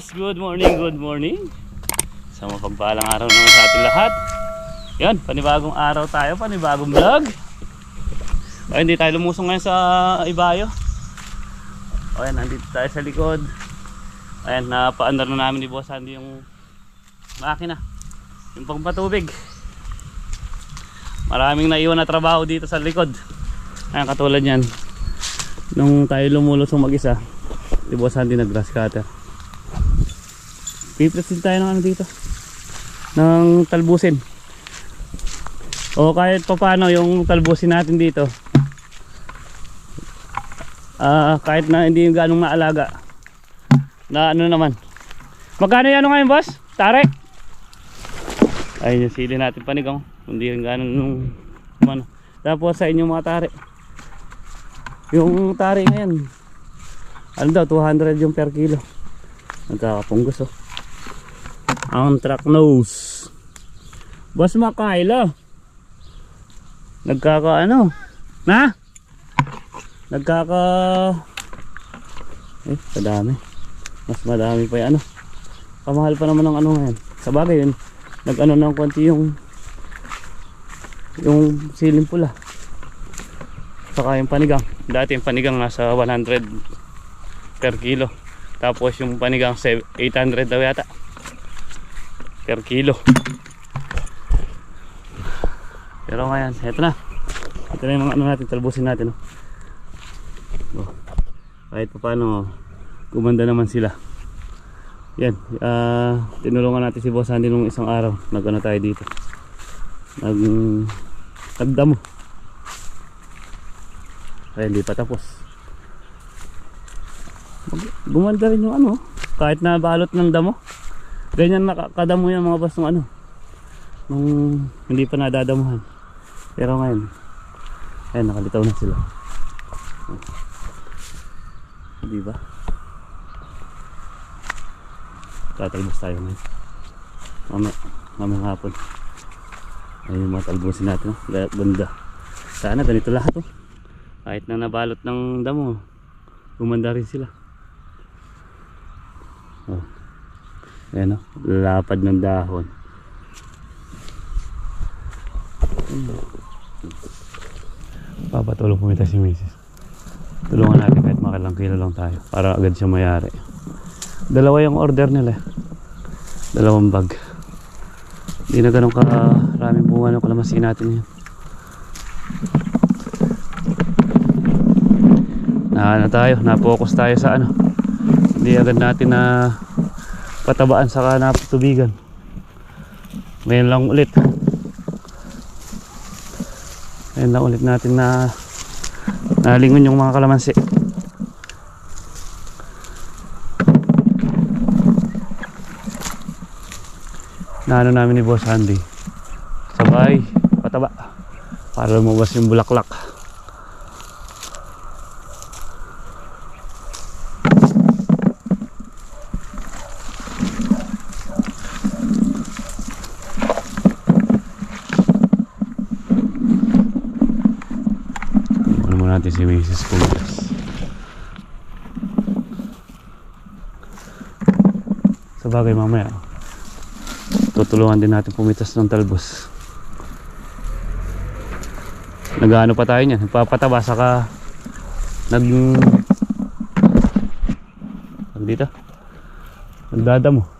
boss, good morning, good morning. Sa mapagpalang araw naman sa ating lahat. Yan, panibagong araw tayo, panibagong vlog. O, hindi tayo lumusong ngayon sa Ibayo. O, yan, nandito tayo sa likod. Ayan, napaandar na namin ni Boss Andy yung makina. Yung pagpatubig. Maraming naiwan na trabaho dito sa likod. Ayan, katulad yan. Nung tayo lumulusong mag-isa, di Boss Andy nag-grass cutter. Piplit din tayo ng ano dito. Ng talbusin. O kahit pa paano yung talbusin natin dito. Ah, kahit na hindi yung ganong maalaga. Na ano naman. Magkano yan ngayon, boss? Tare? Ayun yung sili natin panigang. Hindi rin ganun nung ano. Tapos sa inyong mga tare. Yung tare ngayon. Ano daw, 200 yung per kilo. Nagkakapunggos oh. Ang truck nose. Boss Makaila. Nagkaka ano? Na? Nagkaka Eh, kadami. Mas madami pa 'yan ano. Kamahal pa naman ng ano ngayon. Sa bagay yun, nag-ano ng konti yung yung siling pula. Saka yung panigang. Dati yung panigang nasa 100 per kilo. Tapos yung panigang se- 800 daw yata per kilo. Pero ngayon, eto na. Ito na yung mga ano natin, talbusin natin. Oh. Oh. Kahit pa paano, gumanda naman sila. Yan, ah, tinulungan natin si Boss Andy nung isang araw. Nag-ano tayo dito. Nag, nagdamo. Kaya hindi pa tapos. Gumanda rin yung ano, kahit na balot ng damo. Ganyan nakakadamo yan mga boss nung ano. Nung hindi pa nadadamuhan. Pero ngayon, ayun nakalitaw na sila. Di ba? Tatalbos tayo ngayon. Mamaya, mamayang hapon. Ayun talbusin natin. Oh. Lahat banda. Sana ganito lahat oh. Kahit na nabalot ng damo, gumanda rin sila. Oh. Ayan o, lapad ng dahon. Papatulong pumita si Mrs. Tulungan natin kahit makalang kilo lang tayo para agad siya mayari. Dalawa yung order nila. eh. Dalawang bag. Hindi na ganun karaming bunga ng kalamansi natin yan. Na ano tayo, na-focus tayo sa ano. Hindi agad natin na patabaan sa napatubigan. Ngayon lang ulit. Ngayon lang ulit natin na nalingon yung mga kalamansi. Na ano namin ni Boss Andy. Sabay, pataba. Para lumabas yung bulaklak. Ano muna natin si Mrs. Pumitas. Sa bagay mamaya, tutulungan din natin pumitas ng talbos. Nag-ano pa tayo niyan, nagpapataba saka nag nag dito nagdadamo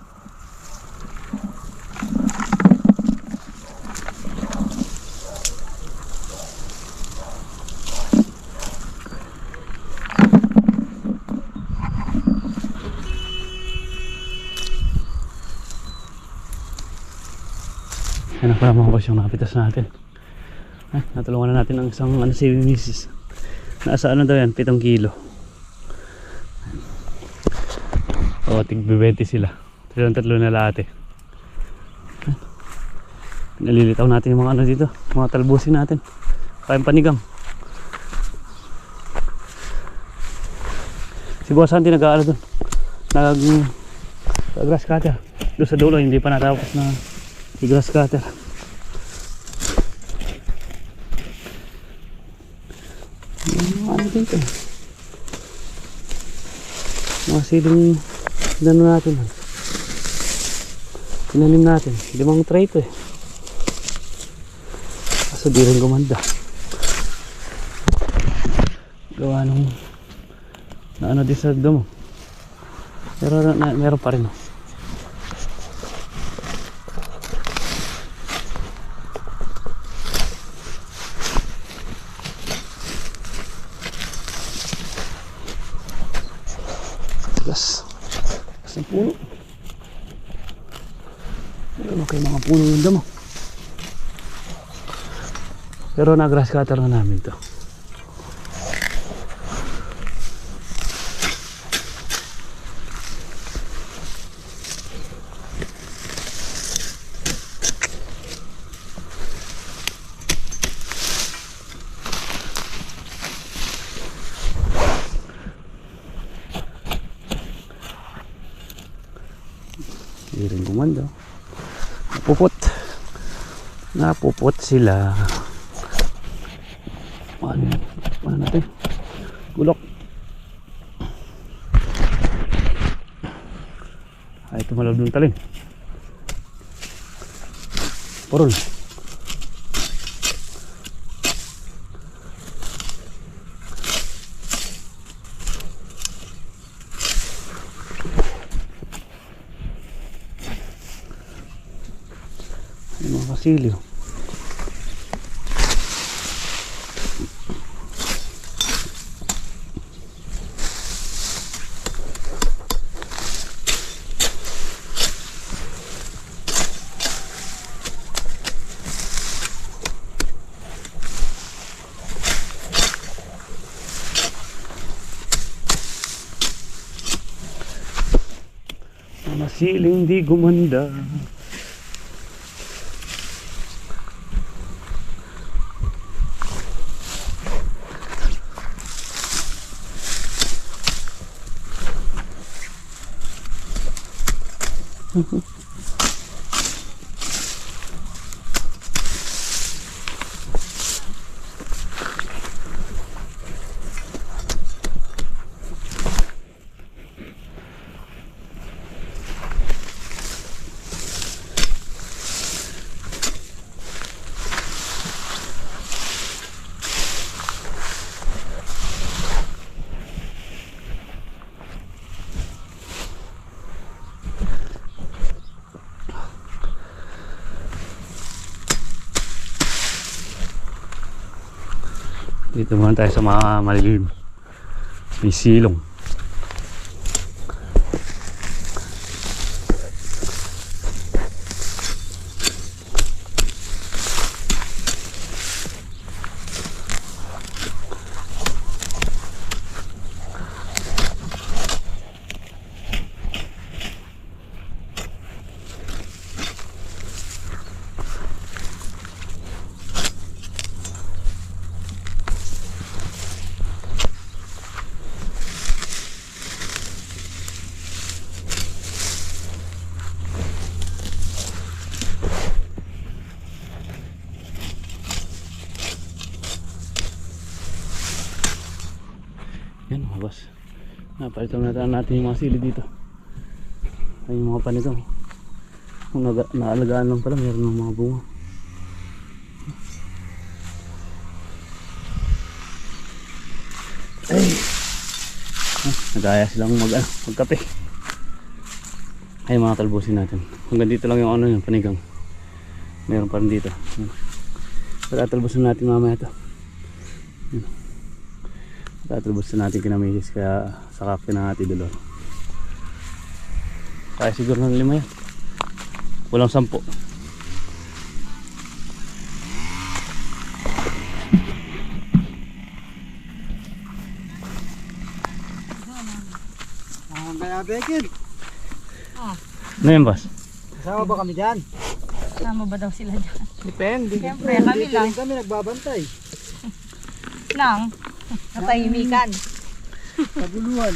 Pala mga boss yung nakapitas natin. Ay, natulungan na natin ang isang ano si Mrs. Nasa ano daw yan, 7 kilo. O, tig 20 sila. Silang tatlo na lahat eh. Nalilitaw natin yung mga ano dito, mga talbusin natin. Kayang panigang. Si Boss Santi nag-aalo doon. Nag grass cutter. Doon sa dulo, hindi pa natapos na si grass cutter. Yung mga ano dito. Mga siling Tinano natin. Tinanim natin. Limang tray ito eh. Kaso di rin gumanda. Gawa nung na ano din sa damo. Pero na, meron pa rin. oh. Gas. Gas ng puno. Ano kayo mga puno yung damo. Pero na grass cutter na namin to. Hindi rin gumanda. Napupot. Napupot sila. Ano yan? Ano natin? Gulok. Ay, ito malawag ng talim. Porol. Yung mga. Mga siling di gumanda. Dito muna tayo sa mga malilim. May silong. Boss. Napalitan na natin yung mga sili dito. Ay yung mga panigang. Kung naga, naalagaan lang pala, meron ng mga bunga. Ay! Ah, nagaya silang mag, ah, magkape. Ay mga talbusin natin. Hanggang dito lang yung ano yung panigang. Meron pa rin dito. Pero talbusin natin mamaya ito. Tatalbos na natin kinamisis kaya sa kape ng ati dolor. Kaya siguro ng lima yan. Walang sampo. Ah, kaya Bekin, Ano yan boss? kasama ba kami dyan? Sama ba daw sila dyan? Depende. Siyempre, kami lang. kami nagbabantay. Nang, katahimikan. Kaguluhan.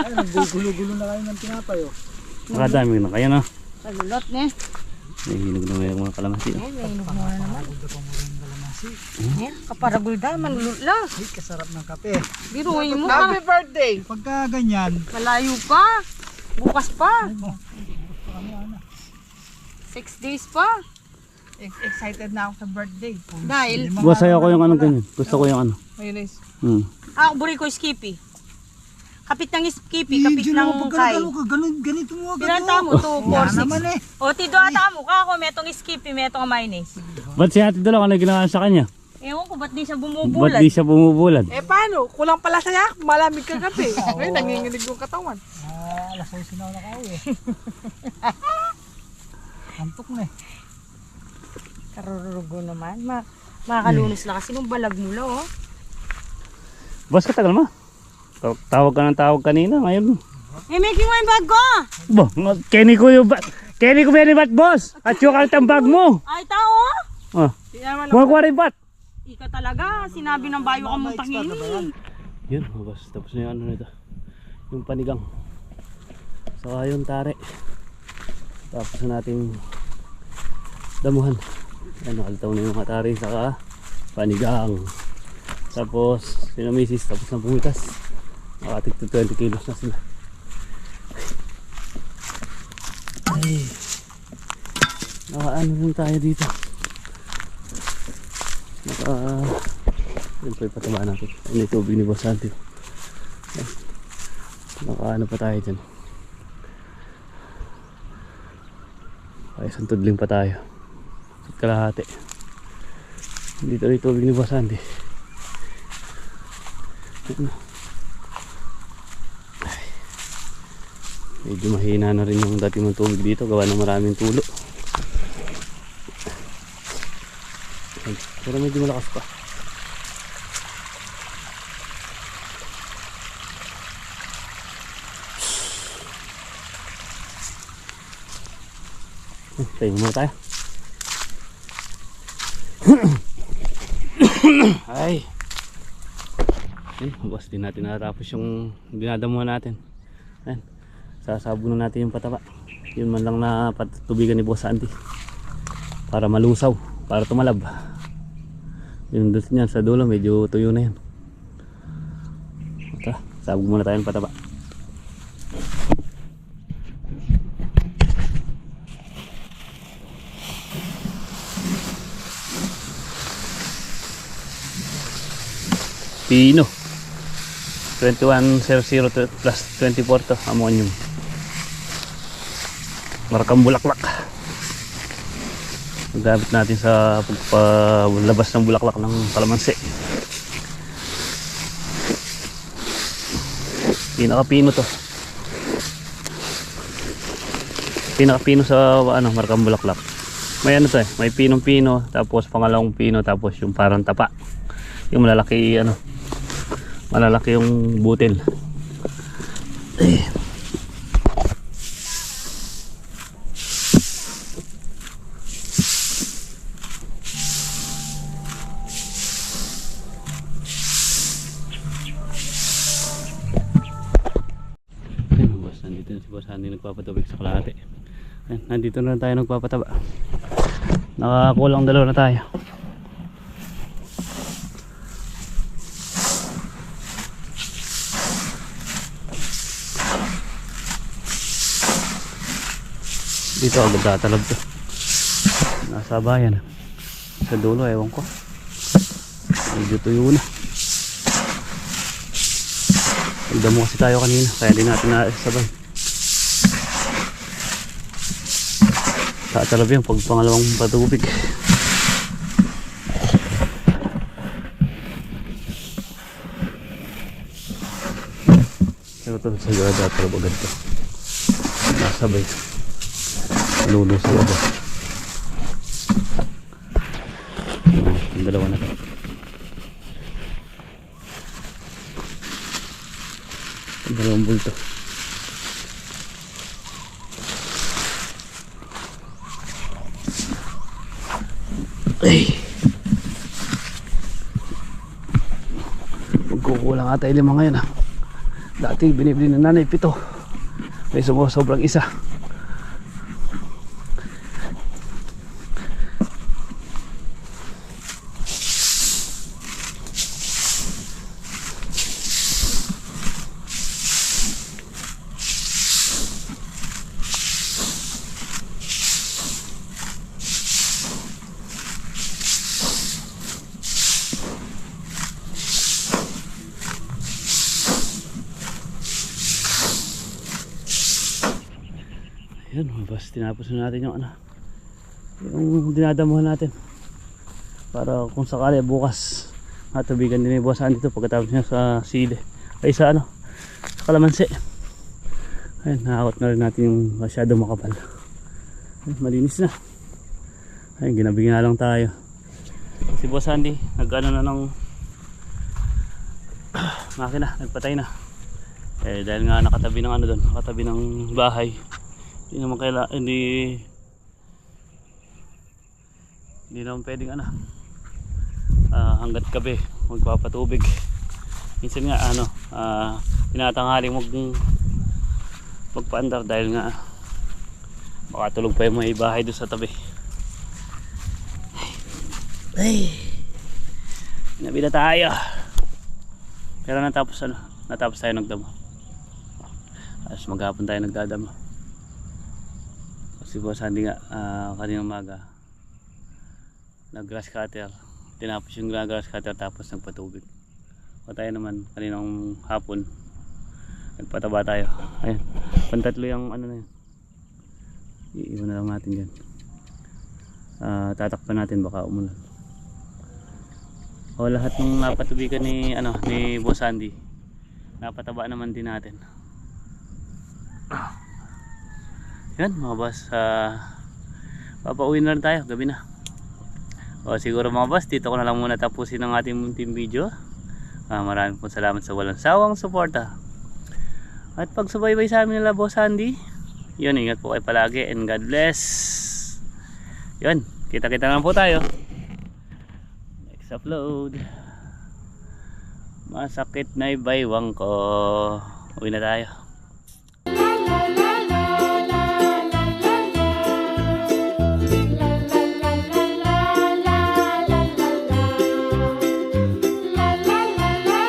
Ay, naggugulo-gulo na kayo ng tinapay oh. Nakadami na kayo na. Salulot ne. May hinog na may mga kalamansi. Eh, may inog mo na naman. Kalamasi. Eh, kaparagul dahil manulot lang. Ay, kasarap ng kape. Biruin mo ha. birthday! Pagka ganyan, Malayo pa. Bukas pa. Six days pa. Excited na ako sa birthday. Dahil, ayaw ko yung anong ganyan. Gusto ko yung ano. Mayonnaise. Hmm. ah, buri ko Skippy. Kapit ng Skippy, kapit ng Kai. Gano ka, ganun, ganito mo agad. Pinanta mo, 2, 4, 6. naman eh. O, tido ata mo ka ako, metong Skippy, metong mayonnaise. Ba't si ate dalawa ano ginawa sa kanya? Ewan ko, ba't di siya Ba't bumubulat? di siya bumubulad? Eh paano? Kulang pala sa yak. Malamig ka kape. Ngayon nanginginig yung katawan. Ah, alas 11 na ako eh. Antok na eh. Karurugo naman. Ma makakalunos na kasi nung balag mo lang, oh. Boss, katagal mo. Taw- Tawag ka ng tawag kanina. Ngayon. Eh, making mo yung bag ko! Bo, Kenny ko yung ba... Kenny ko yung bat, boss! At yung kalitang bag mo! Ay, tao! Oh, Kaya mga kuwari bat! Ika talaga, sinabi ng bayo ka mong tangini. Yun, oh, boss. Tapos na yung ano nito. Yung panigang. Saka yung tare. Tapos na nating damuhan. Ano, altaw na yung mga tare. Saka panigang. Tapos, sinamisis. Tapos na pumitas. Nakatik to 20 kilos na sila. Ay. Nakaano rin tayo dito. Naka... Yun po ipataba natin. Ano yung tubig ni. Ay. Nakaano pa tayo dyan. Ay, isang tudling pa tayo. At kalahati. Dito rin tubig ni Boss Santi. Ayun. Ay. Medyo mahina na rin yung dati mong tubig dito. Gawa ng maraming tulo. Ay, Pero medyo malakas pa. Tayo muna tayo. Ay. Yan, bukas din natin natapos yung dinadamuhan natin. Yan. Sasabunan natin yung pataba. Yun man lang na patubigan ni Boss Andy. Para malusaw. Para tumalab. Yung doon niyan sa dulo medyo tuyo na yan. Tara, sabog muna tayo ng pataba. Pino 2100 to- plus 24 to ammonium marakang bulaklak. Gamit natin sa pagpalabas ng bulaklak ng kalamansi pinaka-pino to. Pinaka-pino sa ano marakang bulaklak. May ano to eh may pinong-pino tapos pangalawang pino tapos yung parang tapa. Yung malalaki ano malalaki yung butil. Eh. Nandito na si boss. Andy nagpapatubig sa kalahati. Nandito na tayo nagpapataba. Nakakulang dalawa na tayo dito agad tatalab to. Nasa bayan. Sa dulo ewan ko. Medyo tuyo na. Nagdamo kasi tayo kanina kaya di natin naisabay. Tatalab yan pag pangalawang patubig. Pero ito sa gada tatalab agad to. Nasabay Baba. Oh, yung dalawa na dalawang bulto. Ay. Magkukulang ata yung lima ngayon ah. Dati binibili ng nanay pito. May sumusobrang isa. Yan, mga boss, tinapos na natin yung ano. Yung dinadamuhan natin. Para kung sakali bukas matubigan din yung buwasan dito pagkatapos niya sa sili. Ay sa ano, sa kalamansi. Ayun, nakakot na rin natin yung masyado makapal. Ayun, malinis na. Ayun, ginabi nga lang tayo. Si Boss Andy, nag-ano na ng makina, nagpatay na. Eh dahil nga nakatabi ng ano doon, nakatabi ng bahay. Hindi naman kaila, hindi hindi naman pwedeng ano ah, hanggat gabi magpapatubig. Minsan nga ano, ah, tinatanghaling mag magpaandar dahil nga baka tulog pa yung may bahay doon sa tabi. Ay. Nabi na tayo. Pero natapos ano, natapos tayo nagdamo. Tapos maghapon tayo nagdadamo. Kasi boss hindi nga ah, kaninang umaga nag grass cutter. Tinapos yung grass cutter tapos nagpatubig. O tayo naman kaninang hapon nagpataba tayo. Ayun. Pantatlo yung ano na yun. Iiwan na lang natin dyan. Ah, tatakpan natin baka umulan. O lahat ng napatubigan ni ano ni Boss Andy. Napataba naman din natin. Yan mga boss, ah papauwi na rin tayo, gabi na. O siguro mga boss, dito ko na lang muna tapusin ang ating munting video. Ah, maraming po salamat sa walang sawang suporta. At pagsubaybay sa amin nila Boss Andy. Yun, ingat po kayo palagi and God bless. Yun, kita-kita naman po tayo. Next upload. Masakit na ibaywang ko. Uwi na tayo.